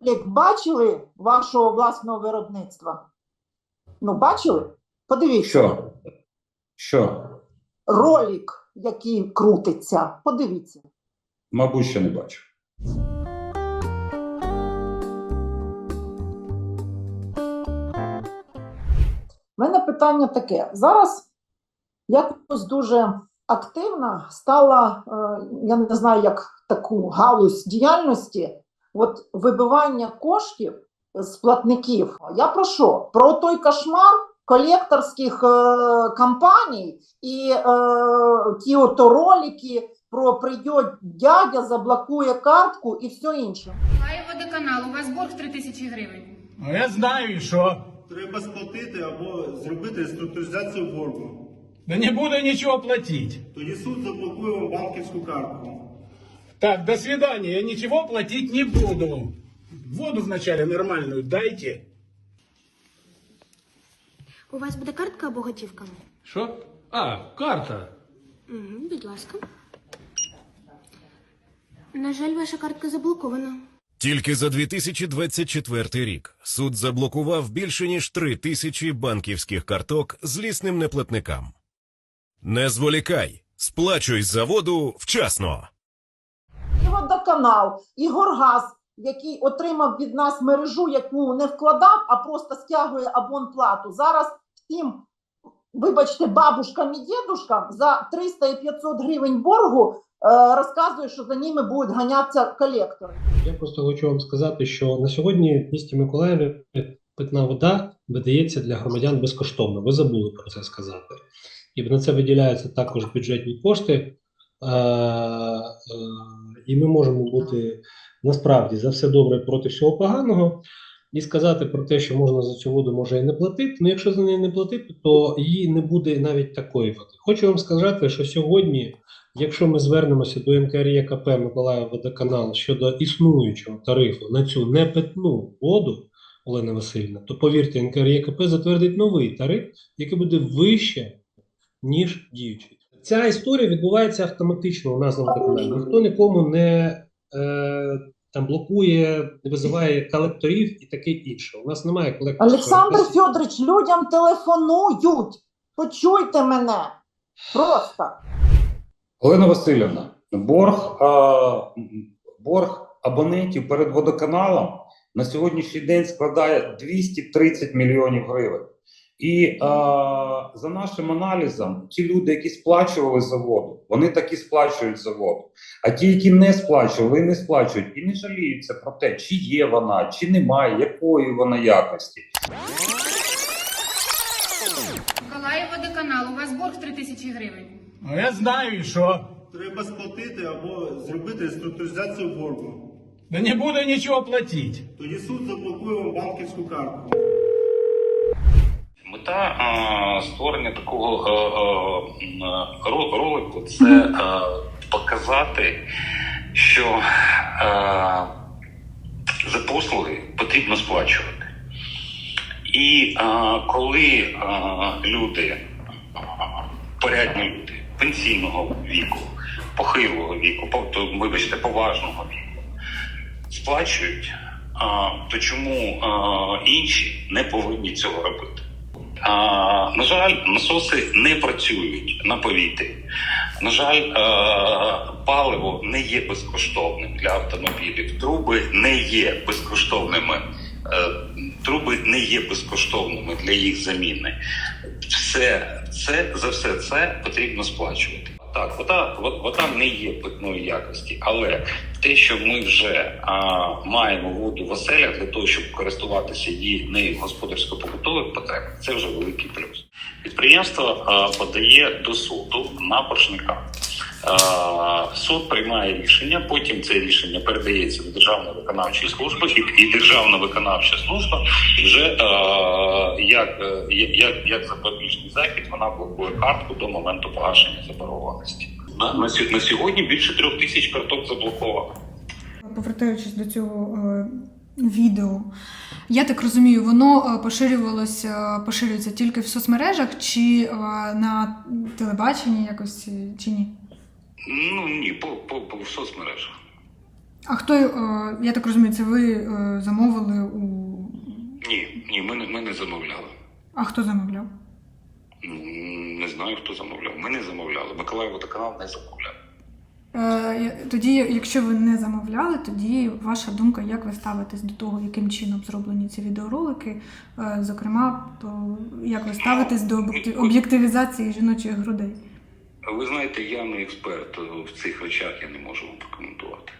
Ролик бачили вашого власного виробництва? Ну, бачили? Подивіться. Що? Що? Ролик, який крутиться. Подивіться. Мабуть, що не бачу. У мене питання таке. Зараз якось дуже активна стала, е, я не знаю, як таку галузь діяльності, от вибивання коштів з платників. Я про що? Про той кошмар колекторських е, компаній і е, ті ото ролики про прийде дядя, заблокує картку і все інше. Має водоканал, у вас борг 3 тисячі гривень. Ну я знаю і що. Треба сплатити або зробити реструктуризацію боргу. Да не буду нічого платити. Тоді суд заблокує вам банківську картку. Так, до свидания, я ничего платить не буду. Воду вначале нормальную дайте. У вас буде картка або готівка? Що? А, карта. Угу, будь ласка. На жаль, ваша картка заблокована. Тільки за 2024 рік суд заблокував більше ніж три тисячі банківських карток злісним неплатникам. Не зволікай, сплачуй за воду вчасно. Водоканал, і Горгаз, який отримав від нас мережу, яку не вкладав, а просто стягує абонплату. Зараз всім, вибачте, бабушкам і дідушкам за 300 і 500 гривень боргу е, розказує, що за ними будуть ганятися колектори. Я просто хочу вам сказати, що на сьогодні в місті Миколаєві питна вода видається для громадян безкоштовно. Ви забули про це сказати. І на це виділяються також бюджетні кошти. Е, е, і ми можемо бути насправді за все добре проти всього поганого. І сказати про те, що можна за цю воду може і не платити. Ну, якщо за неї не платити, то її не буде навіть такої води. Хочу вам сказати, що сьогодні Якщо ми звернемося до НКРЄКП Миколаїв Водоканал щодо існуючого тарифу на цю непитну воду, Олена Васильівна, то повірте, НКРЄКП затвердить новий тариф, який буде вище, ніж діючий. Ця історія відбувається автоматично у нас на водоканалі. Ніхто нікому не е, там блокує, не визиває колекторів і таке інше. У нас немає колекторів. Олександр Федорович, людям телефонують. Почуйте мене. Просто. Олена Васильівна, борг, а, борг абонентів перед водоканалом на сьогоднішній день складає 230 мільйонів гривень. І а, за нашим аналізом, ті люди, які сплачували за воду, вони таки сплачують за воду. А ті, які не сплачували не сплачують, і не жаліються про те, чи є вона, чи немає, якої вона якості. Миколаїв водоканал, у вас борг 3 тисячі гривень. Ну я знаю і що. Треба сплатити або зробити реструктуризацію боргу. Да не буду нічого платити. Тоді суд заблокує вам банківську картку. Мета створення такого е, е, е, ро- ролику це показати, що за послуги потрібно сплачувати. І коли люди, порядні люди пенсійного віку, похилого віку, по- то, вибачте, поважного віку, сплачують, то чому інші не повинні цього робити? А, на жаль, насоси не працюють на повітрі. На жаль, е, паливо не є безкоштовним для автомобілів. Труби не є безкоштовними. Е, Труби не є безкоштовними для їх заміни. Все це за все це потрібно сплачувати. Так, вода, вода не є питної якості, але те, що ми вже а, маємо воду в оселях для того, щоб користуватися її нею господарсько-побутових потребах, це вже великий плюс. Підприємство а, подає до суду на боржника. А, суд приймає рішення, потім це рішення передається до державної виконавчої служби, і, державна виконавча служба вже як, е, як, як запобіжний захід вона блокує картку до моменту погашення заборгованості. На, на, сьогодні більше трьох тисяч карток заблоковано. Повертаючись до цього е, відео, я так розумію, воно е, поширювалося, поширюється тільки в соцмережах чи е, на телебаченні якось е, чи ні? Ну ні, по, по, по в соцмережах. А хто, е, я так розумію, це ви е, замовили у. Ні, ні, ми не, ми не замовляли. А хто замовляв? Не знаю, хто замовляв. Ми не замовляли. Миколаїв водоканал не замовляв. Е, тоді, якщо ви не замовляли, тоді ваша думка, як ви ставитесь до того, яким чином зроблені ці відеоролики? Е, зокрема, то як ви ставитесь до об'єктивізації жіночих грудей? Ви знаєте, я не експерт в цих речах, я не можу вам прокоментувати.